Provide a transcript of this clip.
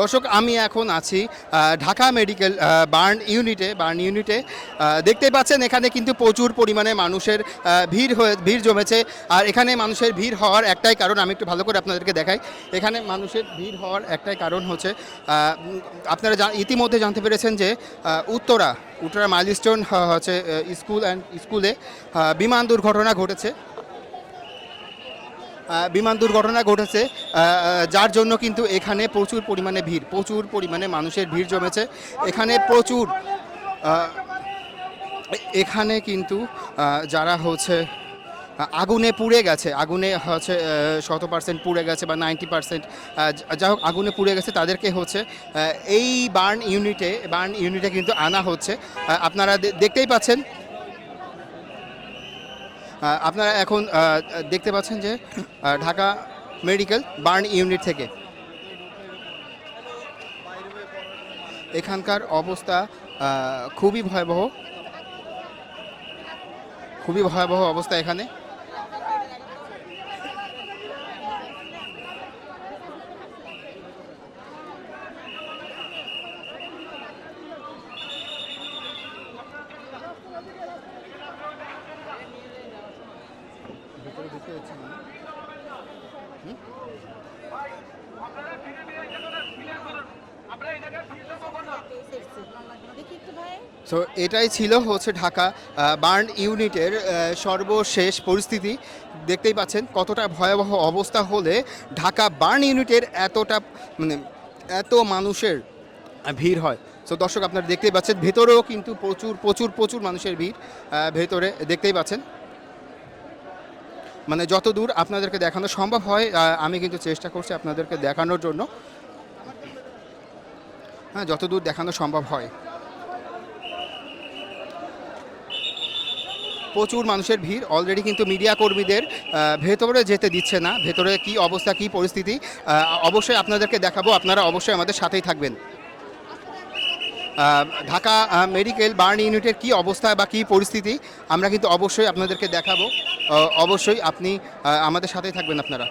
দর্শক, আমি এখন আছি ঢাকা মেডিকেল বার্ন ইউনিটে বার্ন ইউনিটে। দেখতে পাচ্ছেন, এখানে কিন্তু প্রচুর পরিমাণে মানুষের ভিড় হয়ে, ভিড় জমেছে। আর এখানে মানুষের ভিড় হওয়ার একটাই কারণ, আমি একটু ভালো করে আপনাদেরকে দেখাই। এখানে মানুষের ভিড় হওয়ার একটাই কারণ হচ্ছে আপনারা ইতিমধ্যে জানতে পেরেছেন যে উত্তরা উত্তরা মাইলস্টোন হচ্ছে স্কুল অ্যান্ড স্কুলে বিমান দুর্ঘটনা ঘটেছে। বিমান দুর্ঘটনা ঘটেছে যার জন্য কিন্তু এখানে প্রচুর পরিমাণে ভিড়, প্রচুর পরিমাণে মানুষের ভিড় জমেছে। এখানে প্রচুর এখানে কিন্তু যারা হচ্ছে আগুনে পুড়ে গেছে, আগুনে হচ্ছে শত পার্সেন্ট পুড়ে গেছে বা নাইনটি পার্সেন্ট যা হোক, আগুনে পুড়ে গেছে, তাদেরকে হচ্ছে এই বার্ন ইউনিটে বার্ন ইউনিটে কিন্তু আনা হচ্ছে। আপনারা দেখতেই পাচ্ছেন আপনারা এখন দেখতে পাচ্ছেন যে ঢাকা মেডিকেল বার্ন ইউনিট থেকে এখানকার অবস্থা খুবই ভয়াবহ। খুবই ভয়াবহ অবস্থা এখানে। ভেতরে ঢুকতে হচ্ছে না দেখি একটু ভাই সো এটাই ছিল হচ্ছে ঢাকা বার্ন ইউনিটের সর্বশেষ পরিস্থিতি। দেখতেই পাচ্ছেন কতটা ভয়াবহ অবস্থা হলে ঢাকা বার্ন ইউনিটের এতটা মানে এত মানুষের ভিড় হয়। সো দর্শক আপনারা দেখতেই পাচ্ছেন, ভেতরেও কিন্তু প্রচুর প্রচুর প্রচুর মানুষের ভিড় ভেতরে দেখতেই পাচ্ছেন। মানে যত দূর আপনাদেরকে দেখানো সম্ভব হয় আমি কিন্তু চেষ্টা করছি আপনাদেরকে দেখানোর জন্য। হ্যাঁ যত দূর দেখানো সম্ভব হয়। প্রচুর মানুষের ভিড়। অলরেডি কিন্তু মিডিয়া কর্মীদের ভেতরে যেতে দিচ্ছে না। ভেতরে কি অবস্থা, কি পরিস্থিতি অবশ্যই আপনাদেরকে দেখাবো। আপনারা অবশ্যই আমাদের সাথেই থাকবেন। ঢাকা মেডিকেল, বার্ন ইউনিটের কি অবস্থা বা কি পরিস্থিতি, আমরা কিন্তু অবশ্যই আপনাদেরকে দেখাবো। অবশ্যই আপনি আমাদের সাথেই থাকবেন আপনারা।